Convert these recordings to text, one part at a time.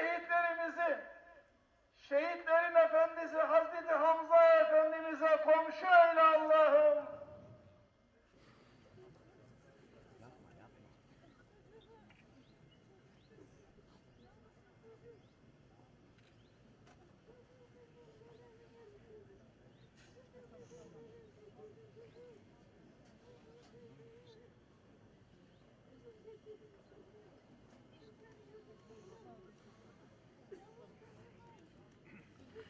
şehitlerimizi, şehitlerin efendisi Hazreti Hamza Efendimiz'e komşu eyle Allah'ım.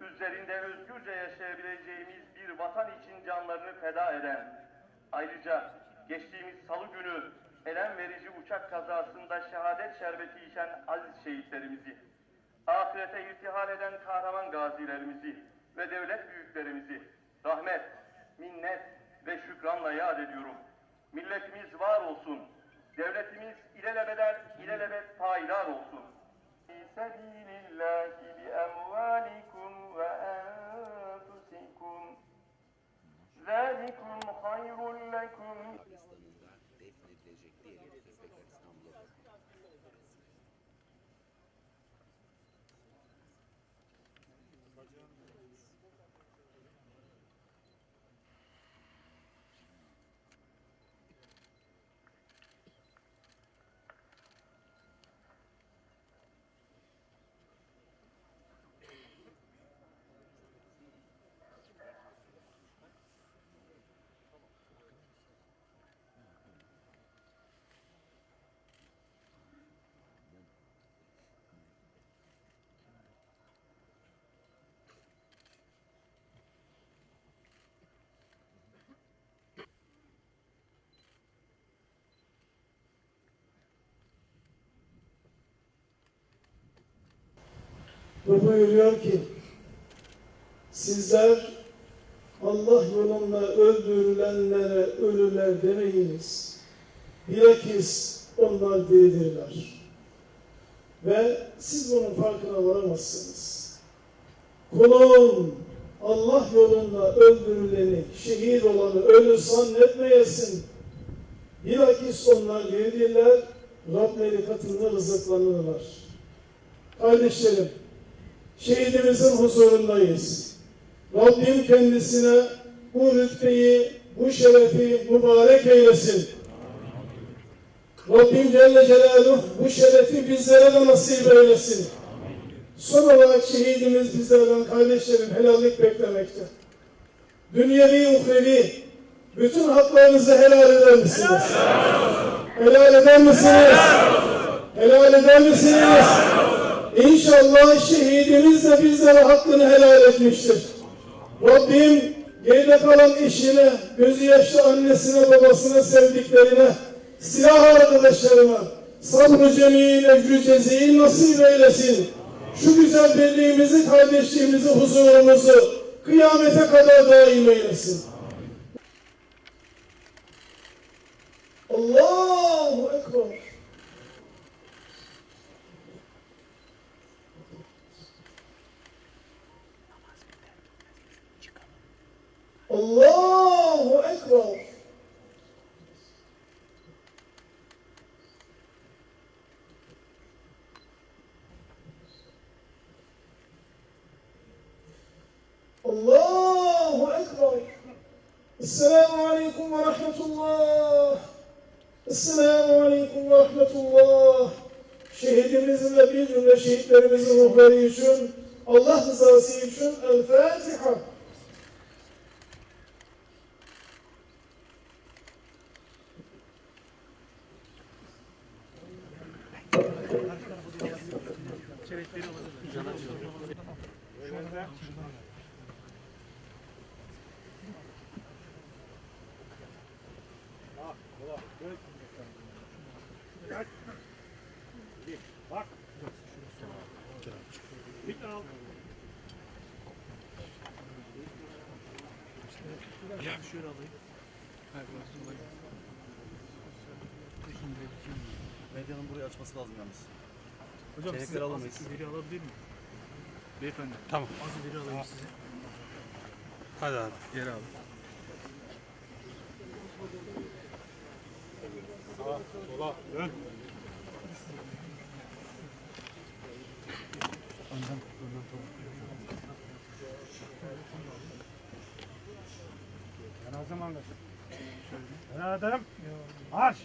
üzerinde özgürce yaşayabileceğimiz bir vatan için canlarını feda eden, ayrıca geçtiğimiz salı günü elem verici uçak kazasında şehadet şerbeti içen aziz şehitlerimizi, ahirete irtihal eden kahraman gazilerimizi ve devlet büyüklerimizi rahmet, minnet ve şükranla yad ediyorum. Milletimiz var olsun, devletimiz ilelebeder, ilelebet payidar olsun. Sebilillah bi emvalik بأموالكم buyuruyor ki sizler Allah yolunda öldürülenlere ölüler demeyiniz. Bilakis onlar diridirler. Ve siz bunun farkına varamazsınız. Kulum Allah yolunda öldürüleni, şehit olanı ölü zannetmeyesin. Bilakis onlar diridirler, Rableri katında rızıklanırlar. Kardeşlerim, şehidimizin huzurundayız. Rabbim kendisine bu rütbeyi, bu şerefi mübarek eylesin. Rabbim Celle Celaluhu bu şerefi bizlere de nasip eylesin. Son olarak şehidimiz bizlerden kardeşlerim helallik beklemekte. Dünyevi, uhrevi, bütün haklarınızı helal eder misiniz? Helal eder misiniz? Helal eder misiniz? İnşallah şehidimiz de bizlere hakkını helal etmiştir. Rabbim geride kalan eşine, gözü yaşlı annesine, babasına, sevdiklerine, silah arkadaşlarına sabrı cemil, ecrü ceziyi nasip eylesin. Şu güzel birliğimizi, kardeşliğimizi, huzurumuzu kıyamete kadar daim eylesin. Allahu Ekber. Allahu Ekber. Allahu Ekber. Esselamu Aleyküm ve Rahmetullah. Esselamu Aleyküm ve Rahmetullah. Şehidimizin ve bir cümle şehitlerimizin ruhları için Allah rızası için çelikleri alınır. Şöyle. Bak. Bir Medyanın burayı açması lazım yalnız. Hocam Çeyrekleri sizi alamayız. az ileri alabilir miyim? Beyefendi. Tamam. Az ileri alayım sizi. Hadi abi. Geri al. Sola dön. Da. Şöyle. Adem. Marş.